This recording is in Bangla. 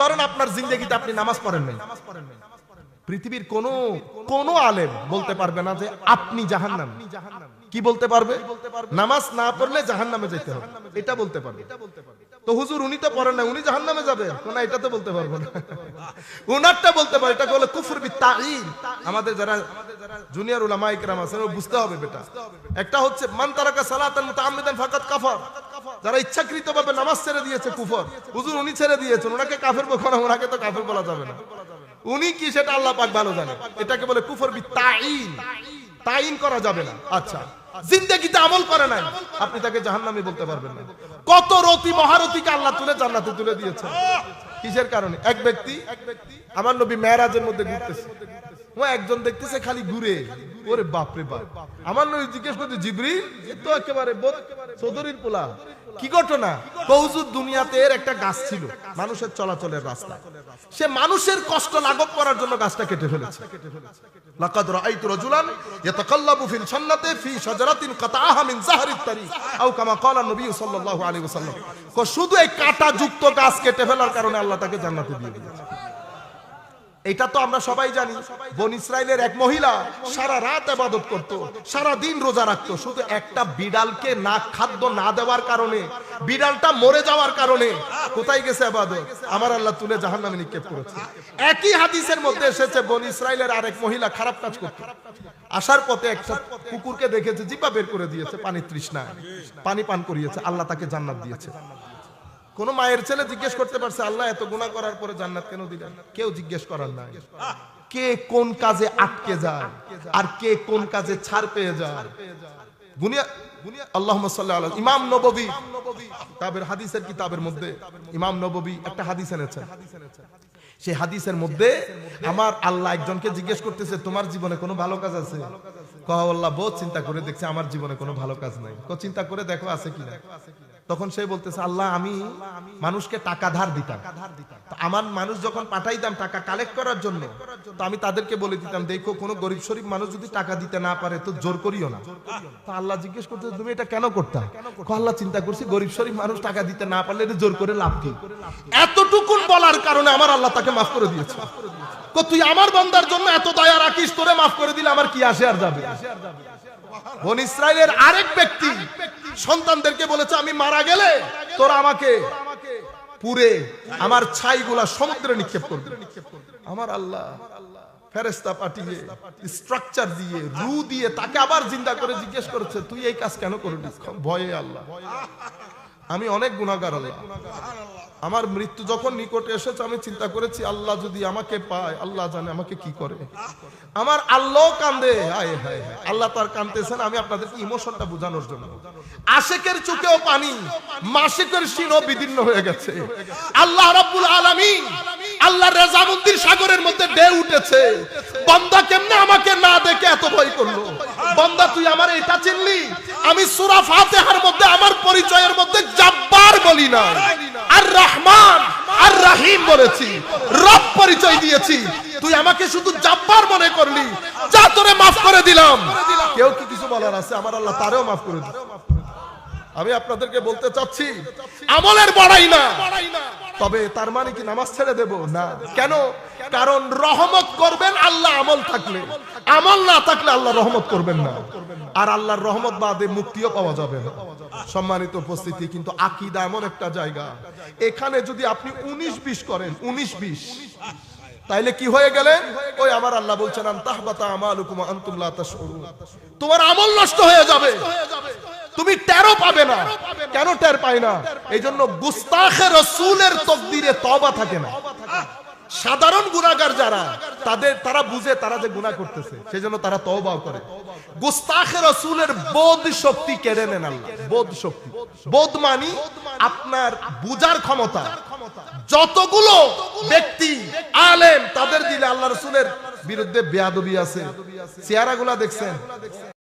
ধরেন আপনার জিন্দগিতে আপনি নামাজ পড়েন নাই। পৃথিবীর কোন কোন আলেম বলতে পারবে না যে আপনি জাহান নাম কি বলতে পারবে? নামাজ না পড়লে জাহান নামে যেতে হবে। এটা বলতে পারবে। তো হুজুর, উনি তো পড়েন না উনি জাহান্নামে যাবে। না এটা তো বলতে পারব না। উনারটা বলতে পারে এটাকে বলে কুফর আমাদের যারা জুনিয়র উলামা ইকরাম আছেন ও বুঝতে হবে বেটা। একটা হচ্ছে, মান তারাকা সালাতান মুতাআম্মিদান ফাকাত কাফার। যারা ইচ্ছাকৃতভাবে নামাজ ছেড়ে দিয়েছে কুফর, হুজুর, উনি ছেড়ে দিয়েছেন, ওনাকে কাফের বলব ওনাকে তো কাফের বলা যাবে না। উনি কি সেটা আল্লাহ পাক ভালো জানে। এটাকে বলে কুফর বি তাইন তাইন করা যাবে না। আচ্ছা। জিন্দেগিতে আমল করে নাই। আপনি তাকে জাহান্নামী বলতে পারবেন না। কত রতি মহারতিকে আল্লাহ তুলে জান্নাতে তুলে দিয়েছে কিসের কারণে? এক ব্যক্তি আমার নবী মেরাজের মধ্যে ঘুরতেছে। একজন দেখতেছে খালি ঘুরে। ওরে বাপ রে বাপ। আমার নবী জিজ্ঞেস করছে, জিবরিল তো একেবারে চৌধুরীর পোলা। কি ঘটনা? কৌজুর দুনিয়াতে এর একটা গাছ ছিল, মানুষের চলাচলের রাস্তা। সে মানুষের কষ্ট লাঘব করার জন্য গাছটা কেটে ফেলেছে। শুধু এই কাঁটা যুক্ত গাছ কেটে ফেলার কারণে আল্লাহ তাকে জান্নাতে দিয়ে দিয়েছে। এটা তো আমরা সবাই জানি, বন ইসরায়েলের এক মহিলা সারা রাত আবাদত করত, সারা দিন রোজা রাখতো, শুধু একটা বিড়ালকে না খাদ্য না দেওয়ার কারণে, বিড়ালটা মরে যাওয়ার কারণে কোথায় গেছে আবাদত? আমার আল্লাহ তুলে জাহান নামে নিক্ষেপ করেছে। একই হাদিসের মধ্যে এসেছে, বন ইসরায়েলের আরেক মহিলা খারাপ কাজ করত। আসার পথে একটা কুকুরকে দেখেছে জিপা বের করে দিয়েছে পানি তৃষ্ণা পানি পান করিয়েছে, আল্লাহ তাকে জান্নাত দিয়েছে। কোন মায়ের ছেলে জিজ্ঞেস করতে পারছে, আল্লাহ, এত গুণা করার পরে জান্নাত কেন দিলেন? কেউ জিজ্ঞেস করার নাই। কে কোন কাজে আটকে যায় আর কে কোন কাজে ছাড় পেয়ে যায়? সেই হাদিসের মধ্যে আমার আল্লাহ একজনকে জিজ্ঞেস করতেছে, তোমার জীবনে কোনো ভালো কাজ আছে? কহ আল্লাহ চিন্তা করে দেখছে, আমার জীবনে কোনো ভালো কাজ নাই। চিন্তা করে দেখো, আছে কি কিনা? তখন সে বলতেছে, আল্লাহ, আমি মানুষকে টাকা ধার দিতাম। আমার মানুষ যখন পাঠাইতাম টাকা কালেক্ট করার জন্য, তো আমি তাদেরকে বলে দিতাম, দেখো, কোনো গরিব শরীফ মানুষ যদি টাকা দিতে না পারে, তো জোর করিও না। তো আল্লাহ জিজ্ঞেস করতে তুমি এটা কেন করতা? কো আল্লাহ, চিন্তা করছি, গরিব শরীফ মানুষ টাকা দিতে না পারলে এটা জোর করে লাভ কি? এতটুকুন বলার কারণে আমার আল্লাহ তাকে মাফ করে দিয়েছে। তুই আমার বান্দার জন্য এত দয়া রাখিস, তোরে মাফ করে দিলে আমার কি আসে আর যাবে? ইসরায়েলের আরেক ব্যক্তি সন্তানদেরকে বলেছে, আমি মারা গেলে তোরা আমাকে পুরে আমার ছাইগুলা সমুদ্রে নিক্ষেপ করবে। আমার আল্লাহ ফেরেস্তা পাঠিয়ে স্ট্রাকচার দিয়ে, রু দিয়ে তাকে আবার জিন্দা করে জিজ্ঞেস করেছে, তুই এই কাজ কেন করলি? ভয়ে আল্লাহ। আমি অনেক গুণাগার আল্লাহ। আমার মৃত্যু যখন নিকটে এসেছে, আমি চিন্তা করেছি, আল্লাহ যদি আমাকে পায়, আল্লাহ জানে আমাকে কি করে। আমার আল্লাহ কান্দে। আল্লাহ তার কান্দতেছেন আমি আপনাদেরকে ইমোশনটা বোঝানোর জন্য। আশেকের চোখেও পানি মাসিকের শিরও বিদীর্ণ হয়ে গেছে। আল্লাহ রাব্বুল আলামিন আল্লাহ রেজামন্দির সাগরের মধ্যে ঢেউ উঠেছে। বান্দা কেমনে আমাকে না দেখে এত ভয় করল? বান্দা, তুই আমার এটা চিনলি? আমি সূরা ফাতিহার মধ্যে আমার পরিচয়ের মধ্যে জাব্বার বলি না আর রহমান আর রাহিম বলেছি। রব পরিচয় দিয়েছি। তুই আমাকে শুধু জাব্বার মনে করলি। যা তোরে মাফ করে দিলাম। কেউ কি কিছু বলার আছে? আমার আল্লাহ তারেও মাফ করে দিল। আমি আপনাদেরকে বলতে চাচ্ছি আমলের বড়াই না। তবে তার মানে কি নামাজ ছেড়ে দেব? না। কেন? কারণ রহমত করবেন, আল্লাহ আমল থাকলে। আমল না থাকলে আল্লাহ রহমত করবেন না। আর আল্লাহর রহমত বাদে মুক্তিও পাওয়া যাবে না। সম্মানিত উপস্থিতি, কিন্তু আকিদা এমন একটা জায়গা। এখানে যদি আপনি উনিশ বিশ করেন, উনিশ বিশ। তাইলে কি হয়ে গেলেন ওই আমার আল্লাহ বলছেন তাহবাতা তোমার আমল নষ্ট হয়ে যাবে। তুমি টেরও পাবে না। কেন টের পায় না? এই জন্য গুস্তাখে রসুলের তকদিরে তবা থাকে না। সাধারণ গুনাহগার যারা, তাদের, তারা বুঝে, তারা যে গুনাহ করতেছে সেই জন্য তারা তওবাও করে। রসুলের বোধ শক্তি কেড়ে নেন আল্লাহ। বোধ শক্তি। বোধ মানি আপনার বুজার ক্ষমতা। যতগুলো ব্যক্তি আলেম, তাদের দিলে আল্লাহ রসুলের বিরুদ্ধে বেয়াদবি আছে। চেহারাগুলা দেখছেন।